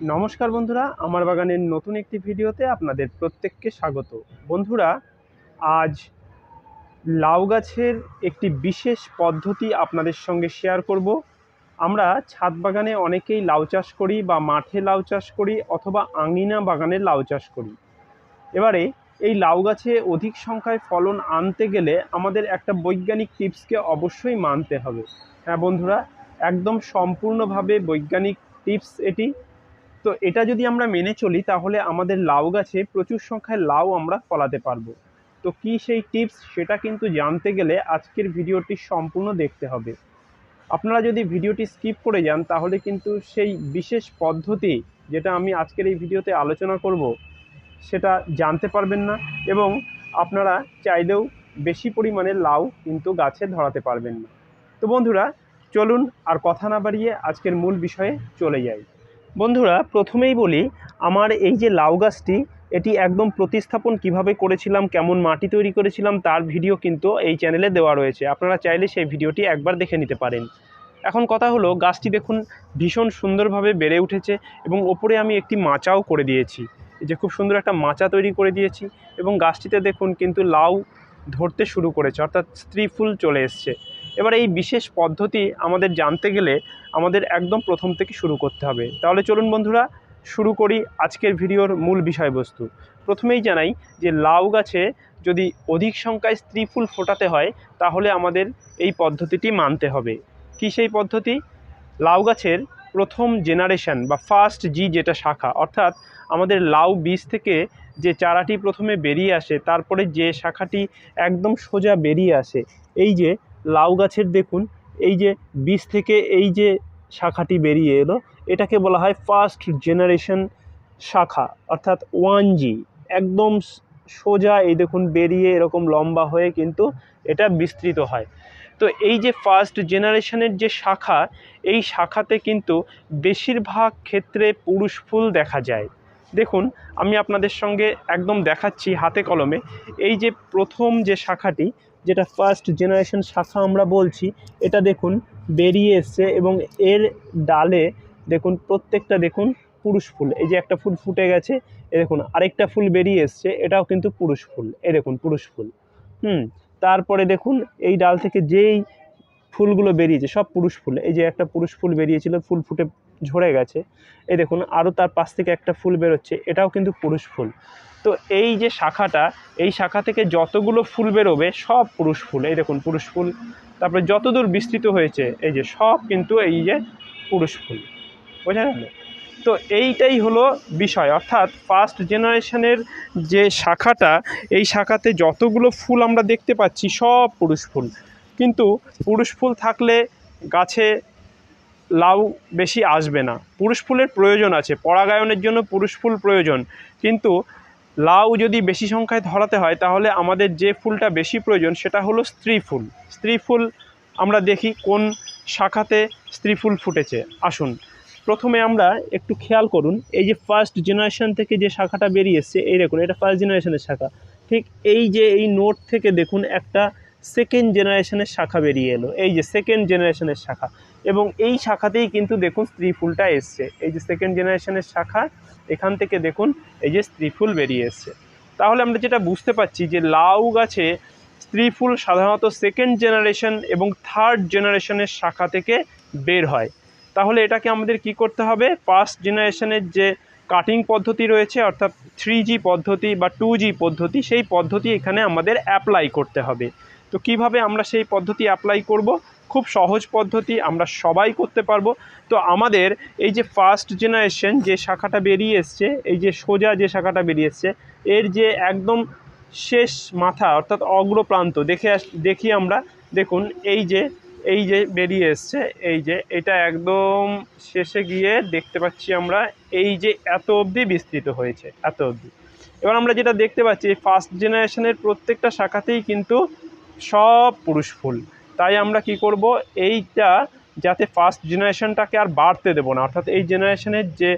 নমস্কার বন্ধুরা, আমার বাগানের নতুন একটি ভিডিওতে আপনাদের প্রত্যেককে স্বাগত। বন্ধুরা, আজ লাউ গাছের একটি বিশেষ পদ্ধতি আপনাদের সঙ্গে শেয়ার করব। আমরা ছাদ বাগানে অনেকেই লাউ চাষ করি বা মাঠে লাউ চাষ করি অথবা আঙিনা বাগানে লাউ চাষ করি। এবারে এই লাউ গাছে অধিক সংখ্যায় ফলন আনতে গেলে আমাদের একটা বৈজ্ঞানিক টিপসকে অবশ্যই মানতে হবে। হ্যাঁ বন্ধুরা, একদম সম্পূর্ণভাবে বৈজ্ঞানিক টিপস এটি। তো এটা যদি আমরা মেনে চলি, তাহলে আমাদের লাউ গাছে প্রচুর সংখ্যায় লাউ আমরা ফলাতে পারব। তো কি সেই টিপস, সেটা কিন্তু জানতে গেলে আজকের ভিডিওটি সম্পূর্ণ দেখতে হবে। আপনারা যদি ভিডিওটি স্কিপ করে যান, তাহলে কিন্তু সেই বিশেষ পদ্ধতি যেটা আমি আজকের এই ভিডিওতে আলোচনা করব, সেটা জানতে পারবেন না এবং আপনারা চাইলেও বেশি পরিমাণে লাউ কিন্তু গাছে ধরাতে পারবেন না। তো বন্ধুরা, চলুন আর কথা না বাড়িয়ে আজকের মূল বিষয়ে চলে যাই। বন্ধুরা, প্রথমেই বলি, আমার এই যে লাউ গাছটি, এটি একদম প্রতিস্থাপন কীভাবে করেছিলাম, কেমন মাটি তৈরি করেছিলাম, তার ভিডিও কিন্তু এই চ্যানেলে দেওয়া রয়েছে। আপনারা চাইলে সেই ভিডিওটি একবার দেখে নিতে পারেন। এখন কথা হলো, গাছটি দেখুন ভীষণ সুন্দরভাবে বেড়ে উঠেছে এবং ওপরে আমি একটি মাচাও করে দিয়েছি। যে খুব সুন্দর একটা মাচা তৈরি করে দিয়েছি এবং গাছটিতে দেখুন কিন্তু লাউ ধরতে শুরু করেছে, অর্থাৎ স্ত্রী ফুল চলে এসছে। এবার এই বিশেষ পদ্ধতি আমাদের জানতে গেলে আমাদের একদম প্রথম থেকে শুরু করতে হবে। তাহলে চলুন বন্ধুরা, শুরু করি আজকের ভিডিওর মূল বিষয়বস্তু। প্রথমেই জানাই যে লাউ গাছে যদি অধিক সংখ্যায় স্ত্রী ফুল ফোটাতে হয়, তাহলে আমাদের এই পদ্ধতিটি মানতে হবে। কি সেই পদ্ধতি? লাউ গাছের প্রথম জেনারেশন বা ফার্স্ট জি যেটা শাখা, অর্থাৎ আমাদের লাউ বীজ থেকে যে চারাটি প্রথমে বেরিয়ে আসে, তারপরে যে শাখাটি একদম সোজা বেরিয়ে আসে, এই যে লাউ গাছের দেখুন, এই যে বীজ থেকে এই যে শাখাটি বেরিয়ে এলো, এটাকে বলা হয় ফার্স্ট জেনারেশন শাখা, অর্থাৎ ওয়ান জি। একদম সোজা এই দেখুন বেরিয়ে এরকম লম্বা হয়ে কিন্তু এটা বিস্তৃত হয়। তো এই যে ফার্স্ট জেনারেশনের যে শাখা, এই শাখাতে কিন্তু বেশিরভাগ ক্ষেত্রে পুরুষ ফুল দেখা যায়। দেখুন, আমি আপনাদের সঙ্গে একদম দেখাচ্ছি হাতে কলমে। এই যে প্রথম যে শাখাটি যেটা ফার্স্ট জেনারেশন শাখা আমরা বলছি, এটা দেখুন বেরিয়ে এসছে এবং এর ডালে দেখুন প্রত্যেকটা দেখুন পুরুষ ফুল। এই যে একটা ফুল ফুটে গেছে এ দেখুন আরেকটা ফুল বেরিয়ে এসছে, এটাও কিন্তু পুরুষ ফুল এ দেখুন পুরুষ ফুল। হুম, তারপরে দেখুন এই ডাল থেকে যেই ফুলগুলো বেরিয়েছে, সব পুরুষ ফুল। এই যে একটা পুরুষ ফুল বেরিয়েছিল, ফুল ফুটে ঝরে গেছে। এই দেখুন আরও তার পাশ থেকে একটা ফুল বেরোচ্ছে, এটাও কিন্তু পুরুষ ফুল। তো এই যে শাখাটা, এই শাখা থেকে যতগুলো ফুল বেরোবে, সব পুরুষ ফুল। এই দেখুন, পুরুষ ফুল। তারপরে যতদূর বিস্তৃত হয়েছে, এই যে সব কিন্তু এই যে পুরুষ ফুল। বোঝা গেল? তো এইটাই হলো বিষয়। অর্থাৎ ফার্স্ট জেনারেশনের যে শাখাটা, এই শাখাতে যতগুলো ফুল আমরা দেখতে পাচ্ছি, সব পুরুষ ফুল। কিন্তু পুরুষ ফুল থাকলে গাছে লাউ বেশি আসবে না। পুরুষ ফুলের প্রয়োজন আছে। পরাগায়নের জন্য পুরুষ ফুল প্রয়োজন। কিন্তু লাউ যদি বেশি সংখ্যায় ধরাতে হয়, তাহলে আমাদের যে ফুলটা বেশি প্রয়োজন সেটা হলো স্ত্রী ফুল। স্ত্রী ফুল আমরা দেখি কোন শাখাতে স্ত্রী ফুল ফুটেছে। আসুন, প্রথমে আমরা একটু খেয়াল করুন, এই যে ফার্স্ট জেনারেশন থেকে যে শাখাটা বেরিয়ে এসছে, এই দেখুন, এটা ফার্স্ট জেনারেশনের শাখা। ঠিক এই যে এই নোট থেকে দেখুন, একটা সেকেন্ড জেনারেশনের শাখা বেরিয়ে এলো। এই যে সেকেন্ড জেনারেশনের শাখা। এবং এই শাখাতেই কিন্তু দেখুন স্ত্রী ফুলটা এসছে। এই যে সেকেন্ড জেনারেশনের শাখা, এখান থেকে দেখুন এই যে স্ত্রী ফুল বেরিয়ে এসছে। তাহলে আমরা যেটা বুঝতে পারছি যে লাউ গাছে স্ত্রী ফুল সাধারণত সেকেন্ড জেনারেশন এবং থার্ড জেনারেশনের শাখা থেকে বের হয়। তাহলে এটাকে আমাদের কি করতে হবে? ফার্স্ট জেনারেশনের যে কাটিং পদ্ধতি রয়েছে, অর্থাৎ থ্রি জি পদ্ধতি বা টু জি পদ্ধতি, সেই পদ্ধতি এখানে আমাদের অ্যাপ্লাই করতে হবে। তো কীভাবে আমরা সেই পদ্ধতি অ্যাপ্লাই করব? খুব সহজ পদ্ধতি, আমরা সবাই করতে পারব। তো আমাদের এই যে ফার্স্ট জেনারেশন যে শাখাটা বেরিয়ে এসছে, এই যে সোজা যে শাখাটা বেরিয়ে এসছে, এর যে একদম শেষ মাথা, অর্থাৎ অগ্রপ্রান্ত, দেখে দেখি আমরা, দেখুন, এই যে এই যে বেরিয়ে এসছে, এই যে, এটা একদম শেষে গিয়ে দেখতে পাচ্ছি আমরা, এই যে এত অবধি বিস্তৃত হয়েছে, এত অবধি। এবার আমরা যেটা দেখতে পাচ্ছি ফার্স্ট জেনারেশনের প্রত্যেকটা শাখাতেই কিন্তু সব পুরুষ ফুল। তাই আমরা কি করব? এইটা যাতে ফার্স্ট জেনারেশনটাকে আর বাড়তে দেবো না। অর্থাৎ এই জেনারেশনের যে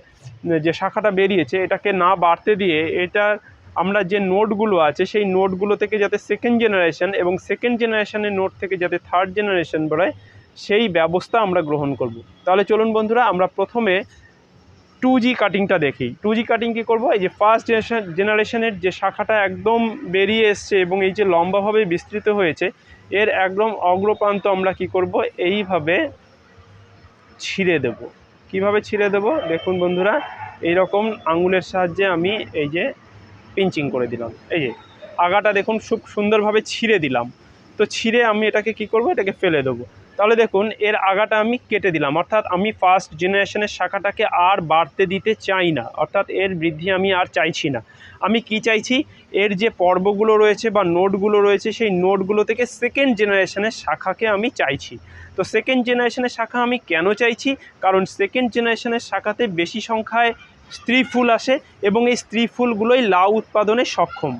যে শাখাটা বেরিয়েছে, এটাকে না বাড়তে দিয়ে এটার আমরা যে নোটগুলো আছে, সেই নোটগুলো থেকে যাতে সেকেন্ড জেনারেশন এবং সেকেন্ড জেনারেশনের নোট থেকে যাতে থার্ড জেনারেশন বেরোয় সেই ব্যবস্থা আমরা গ্রহণ করব। তাহলে চলুন বন্ধুরা, আমরা প্রথমে টু জি কাটিংটা দেখি। টু জি কাটিং কী করব? এই যে ফার্স্ট জেনারেশন জেনারেশনের যে শাখাটা একদম বেরিয়ে এসছে এবং এই যে লম্বাভাবে বিস্তৃত হয়েছে এর একদম অগ্রপ্রান্ত আমরা কি করব? এইভাবে ছিঁড়ে দেব। কীভাবে ছিঁড়ে দেব? দেখুন বন্ধুরা এই রকম আঙুলের সাহায্যে আমি এই যে পিঞ্চিং করে দিলাম। এই যে আগাটা দেখুন, খুব সুন্দরভাবে ছিঁড়ে দিলাম। তো ছিঁড়ে আমি এটাকে কি করব? এটাকে ফেলে দেবো। তাহলে দেখুন, এর আগাটা আমি কেটে দিলাম। অর্থাৎ আমি ফার্স্ট জেনারেশনের শাখাটাকে আর বাড়তে দিতে চাই না। অর্থাৎ এর বৃদ্ধি আমি আর চাইছি না। আমি কি চাইছি? এর যে পর্বগুলো রয়েছে বা নোটগুলো রয়েছে, সেই নোটগুলো থেকে সেকেন্ড জেনারেশনের শাখাকে আমি চাইছি। তো সেকেন্ড জেনারেশনের শাখা আমি কেন চাইছি? কারণ সেকেন্ড জেনারেশনের শাখাতে বেশি সংখ্যায় স্ত্রী ফুল আসে এবং এই স্ত্রী ফুলগুলোই লাউ উৎপাদনে সক্ষম।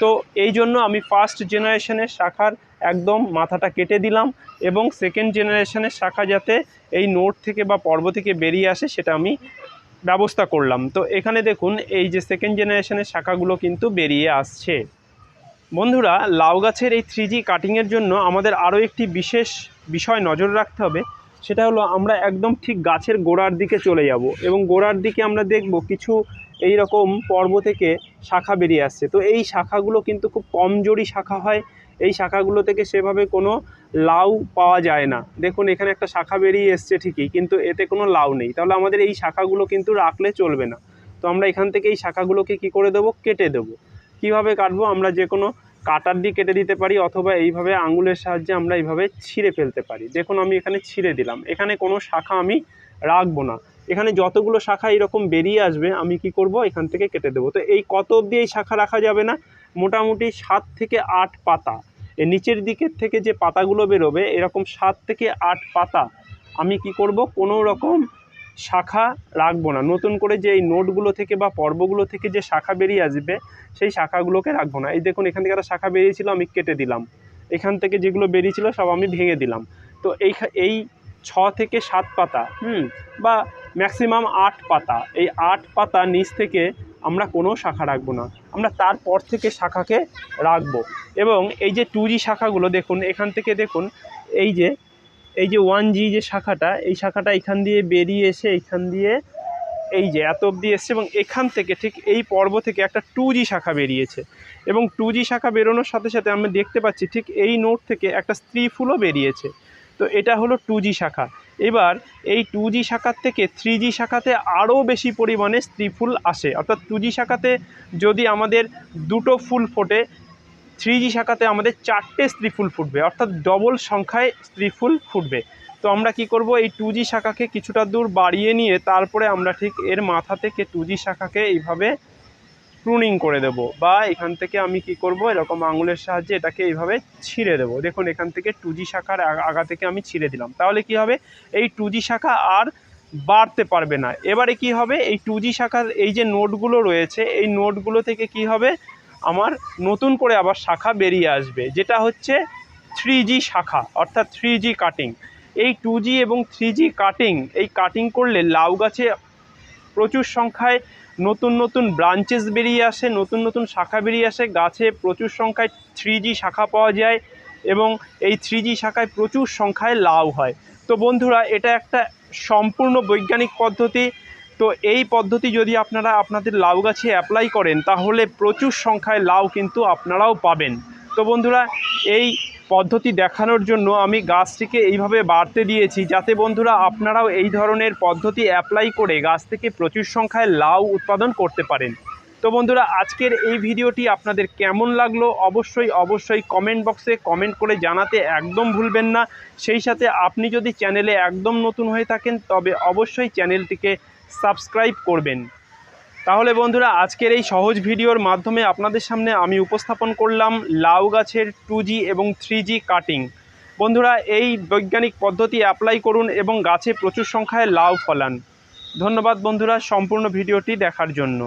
তো এই জন্য আমি ফার্স্ট জেনারেশনের শাখার একদম মাথাটা কেটে দিলাম এবং সেকেন্ড জেনারেশনের শাখা যাতে এই নোট থেকে বা পর্ব থেকে বেরিয়ে আসে সেটা আমি ব্যবস্থা করলাম। তো এখানে দেখুন, এই যে সেকেন্ড জেনারেশনের শাখাগুলো কিন্তু বেরিয়ে আসছে। বন্ধুরা, লাউ গাছের এই থ্রি জি কাটিংয়ের জন্য আমাদের আরও একটি বিশেষ বিষয় নজর রাখতে হবে। সেটা হলো, আমরা একদম ঠিক গাছের গোড়ার দিকে চলে যাব এবং গোড়ার দিকে আমরা দেখব কিছু এই রকম পর্ব থেকে শাখা বেরিয়ে আসছে। তো এই শাখাগুলো কিন্তু খুব কমজোরি শাখা হয়। এই শাখাগুলো থেকে সেভাবে কোনো লাউ পাওয়া যায় না। দেখুন, এখানে একটা শাখা বেরিয়ে এসছে ঠিকই, কিন্তু এতে কোনো লাউ নেই। তাহলে আমাদের এই শাখাগুলো কিন্তু রাখলে চলবে না। তো আমরা এখান থেকে এই শাখাগুলোকে কি করে দেবো? কেটে দেবো। কীভাবে কাটবো? আমরা যে কোনো কাটার দিয়ে কেটে দিতে পারি, অথবা এইভাবে আঙুলের সাহায্যে আমরা এইভাবে ছিঁড়ে ফেলতে পারি। দেখুন, আমি এখানে ছিঁড়ে দিলাম। এখানে কোনো শাখা আমি রাখব না। এখানে যতগুলো শাখা এরকম বেরিয়ে আসবে, আমি কি করব? এখান থেকে কেটে দেবো। তো এই কত অবধি এই শাখা রাখা যাবে না? মোটামুটি সাত থেকে আট পাতা। নিচের দিকের থেকে যে পাতাগুলো বেরোবে, এরকম সাত থেকে আট পাতা আমি কি করব? কোনো রকম শাখা রাখব না। নতুন করে যে এই নোটগুলো থেকে বা পর্বগুলো থেকে যে শাখা বেরিয়ে আসবে, সেই শাখাগুলোকে রাখব না। এই দেখুন, এখান থেকে একটা শাখা বেরিয়েছিল, আমি কেটে দিলাম। এখান থেকে যেগুলো বেরিয়েছিল, সব আমি ভেঙে দিলাম। তো এই এই ছ থেকে সাত পাতা, হুম, বা ম্যাক্সিমাম আট পাতা, এই আট পাতা নিচ থেকে আমরা কোনো শাখা রাখব না। আমরা তারপর থেকে শাখাকে রাখব। এবং এই যে টু জি শাখাগুলো দেখুন, এখান থেকে দেখুন, এই যে এই যে ওয়ান জি যে শাখাটা, এই শাখাটা এখান দিয়ে বেরিয়ে এসে এখান দিয়ে এই যে, এত অবধি এসছে এবং এখান থেকে ঠিক এই পর্ব থেকে একটা টু জি শাখা বেরিয়েছে। এবং টু জি শাখা বেরোনোর সাথে সাথে আমরা দেখতে পাচ্ছি ঠিক এই নোট থেকে একটা স্ত্রী ফুলও বেরিয়েছে। তো এটা হলো টু জি শাখা। এবার এই টু জি শাখার থেকে থ্রি জি শাখাতে আরও বেশি পরিমাণে স্ত্রী ফুল আসে। অর্থাৎ টু জি শাখাতে যদি আমাদের দুটো ফুল ফোটে থ্রি জি শাখাতে আমাদের চারটে স্ত্রী ফুল ফুটবে। অর্থাৎ ডবল সংখ্যায় স্ত্রী ফুল ফুটবে। তো আমরা কি করব? এই টু জি শাখাকে কিছুটা দূর বাড়িয়ে নিয়ে তারপরে আমরা ঠিক এর মাথা থেকে টু জি শাখাকে এইভাবে প্রুনিং করে দেব বা এখান থেকে আমি কি করব, এরকম আঙুলের সাহায্যে এটাকে এইভাবে ছিঁড়ে দেবো। দেখুন, এখান থেকে টু জি শাখার আগা- থেকে আমি ছিঁড়ে দিলাম। তাহলে কি হবে? এই টু জি শাখা আর বাড়তে পারবে না। এবারে কি হবে? এই টু জি শাখার এই যে নোটগুলো রয়েছে, এই নোটগুলো থেকে কি হবে? আমার নতুন করে আবার শাখা বেরিয়ে আসবে, যেটা হচ্ছে থ্রি শাখা, অর্থাৎ থ্রি কাটিং এই টু এবং থ্রি কাটিং এই কাটিং করলে লাউ গাছে প্রচুর সংখ্যায় নতুন নতুন ব্রাঞ্চেস বেরিয়ে আসে, নতুন নতুন শাখা বেরিয়ে আসে। গাছে প্রচুর সংখ্যায় থ্রি শাখা পাওয়া যায় এবং এই থ্রি শাখায় প্রচুর সংখ্যায় লাউ হয়। তো বন্ধুরা, এটা একটা সম্পূর্ণ বৈজ্ঞানিক পদ্ধতি। তো এই পদ্ধতি যদি আপনারা আপনাদের লাউ গাছে অ্যাপ্লাই করেন, তাহলে প্রচুর সংখ্যায় লাউ কিন্তু আপনারাও পাবেন। তো বন্ধুরা, এই পদ্ধতি দেখানোর জন্য আমি গাছটিকে এইভাবে বাড়তে দিয়েছি। যাতে বন্ধুরা, আপনারাও এই ধরনের পদ্ধতি অ্যাপ্লাই করে গাছ থেকে প্রচুর সংখ্যায় লাউ উৎপাদন করতে পারেন। তো বন্ধুরা, আজকের এই ভিডিওটি আপনাদের কেমন লাগল? অবশ্যই অবশ্যই কমেন্ট বক্সে কমেন্ট করে জানাতে একদম ভুলবেন না। সেই সাথে আপনি যদি চ্যানেলে একদম নতুন হয়ে থাকেন, তবে অবশ্যই চ্যানেলটিকে সাবস্ক্রাইব করবেন। তাহলে বন্ধুরা, আজকের এই সহজ ভিডিওর মাধ্যমে আপনাদের সামনে আমি উপস্থাপন করলাম লাউ গাছের টু এবং থ্রি কাটিং বন্ধুরা, এই বৈজ্ঞানিক পদ্ধতি অ্যাপ্লাই করুন এবং গাছে প্রচুর সংখ্যায় লাউ ফলান। ধন্যবাদ বন্ধুরা, সম্পূর্ণ ভিডিওটি দেখার জন্য।